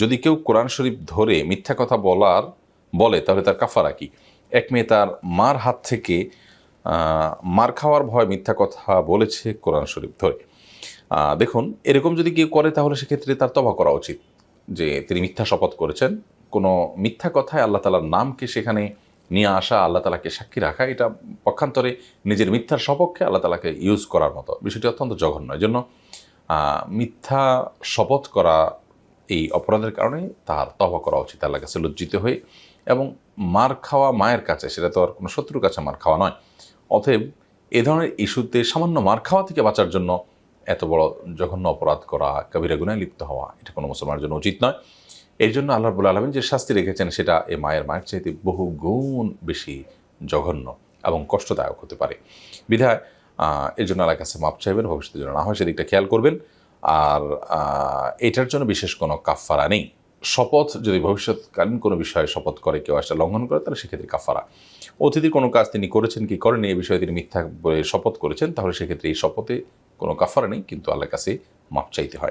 যদি কেউ কোরআন শরীফ ধরে মিথ্যা কথা বলার, বলে, তাহলে তার কাফারা কি? এক মেয়ে তার মার হাত থেকে মার খাওয়ার ভয় মিথ্যা কথা বলেছে কোরআন শরীফ ধরে। দেখুন, এরকম যদি কেউ করে, তাহলে সেক্ষেত্রে তার তবা করা উচিত। যে তিনি মিথ্যা শপথ করেছেন, কোনো মিথ্যা কথায় আল্লাহ তালার নামকে সেখানে নিয়ে আসা, আল্লাহ তালাকে সাক্ষী রাখা, এটা পক্ষান্তরে নিজের মিথ্যার সপক্ষে আল্লাহ তালাকে ইউজ করার মতো। বিষয়টি অত্যন্ত জঘন্য। এই জন্য মিথ্যা শপথ করা এই অপরাধের কারণে তার তবা করা উচিত আল্লাহ কাছে লজ্জিত হয়ে এবং মার খাওয়া মায়ের কাছে, সেটা তো আর কোনো শত্রুর কাছে মার খাওয়া নয়। অতএব এ ধরনের ইস্যুতে সামান্য মার খাওয়া থেকে বাঁচার জন্য এত বড় জঘন্য অপরাধ করা, কবিরা গুনায় লিপ্ত হওয়া, এটা কোনো মুসলমানের জন্য উচিত নয়। এর জন্য আল্লাহ রবুল আলমিন যে শাস্তি রেখেছেন, সেটা এ মায়ের মায়ের চাইতে বহু গুণ বেশি জঘন্য এবং কষ্টদায়ক হতে পারে। বিধায় এর জন্য আল্লাহর কাছে মাপ চাইবেন, ভবিষ্যতের জন্য না হয় সেদিকটা খেয়াল করবেন। আর এটার জন্য বিশেষ কোনো কাফারা নেই। শপথ যদি ভবিষ্যৎকালীন কোনো বিষয়ে শপথ করে, কেউ আসলে লঙ্ঘন করে, তাহলে সেক্ষেত্রে কাফারা অতিথির কোনো কাজ তিনি করেছেন কি করেনি এই বিষয়ে তিনি মিথ্যা বলে শপথ করেছেন, তাহলে সেক্ষেত্রে এই শপথে কোনো কাফারা নেই, কিন্তু আল্লাহ কাছে মাপ চাইতে হয়।